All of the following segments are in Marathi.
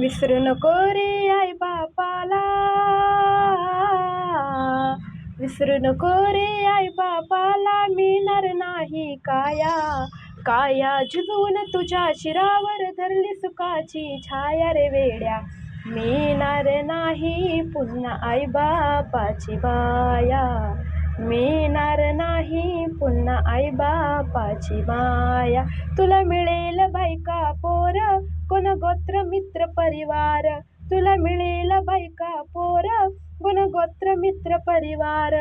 विसरू नको रे आई बापाला. विसरू नको रे आई बापाला मिळणार नाही काया. काया झुजून तुझ्या शिरावर धरली सुखाची छाया रे वेड्या. मिळणार नाही पुन्हा आई बापाची बाया मिळणार नाही पुन्हा आई बापाची माया. तुला मिळेल बायका गोत्र मित्र परिवार. तुला मिळेल बायका पोर. गुण गोत्र मित्र परिवार.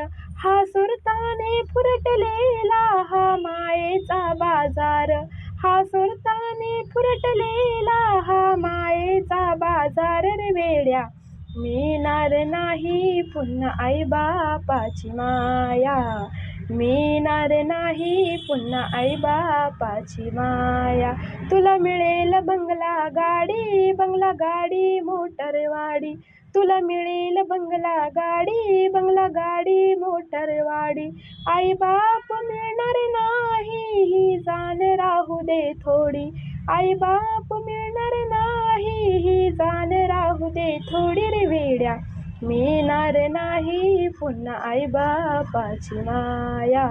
हा सुरताने फुरटलेला हा मायेचा बाजार. हा सुरताने फुरटलेला हा मायेचा बाजार रे वेड्या. मिळणार नाही पुन्हा आई बापाची माया. मी मिळणार नाही. पुन्हा आई बापाची माया. तुला मिळेल बंगला गाडी बंगला गाडी मोटरवाडी तुला मिळेल बंगला गाडी बंगला गाडी मोटरवाडी आई बाप मिळणार नाही ही जाण राहू दे थोडी. आई बाप मिळणार नाही ही जाण राहू दे थोडी रे वेड्या. मिळणार नाही पुन्हा आई बापाची माया.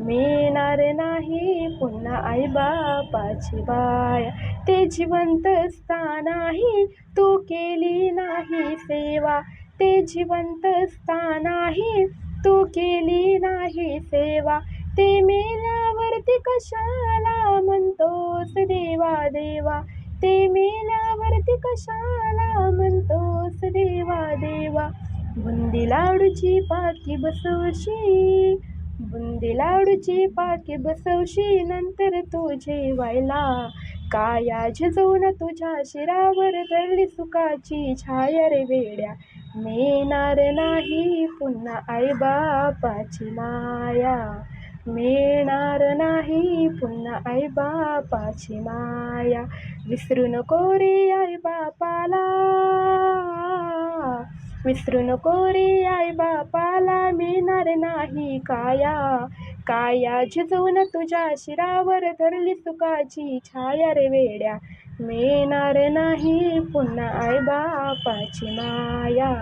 मिळणार नाही. पुन्हा आई बापाची बाया. ते जिवंत असतानाही तू केली नाही सेवा. ते जिवंत असतानाही तू केली नाही सेवा. ते मेल्यावरती कशाला म्हणतोस देवा देवा? ते मेल्यावरती कशाला म्हणतोस देवा देवा? बुंदी लाडूची पाकी बसवशी बुंदी लाडूची पाकी बसवशी नंतर तू जेवायला. काया झिजवून तुझ्या शिरावर धरली सुखाची छाया रे वेड्या. मिळणार नाही पुन्हा आई बापाची माया. मिळणार नाही पुन्हा आई बापाची माया. विसरू नको रे आई बापाला विसरू नको रे आई बापाला मिळणार नाही काया. काया झिजवून तुझ्या शिरावर धरली सुखाची छाया रे वेड्या. मिळणार नाही पुन्हा आई बापाची माया.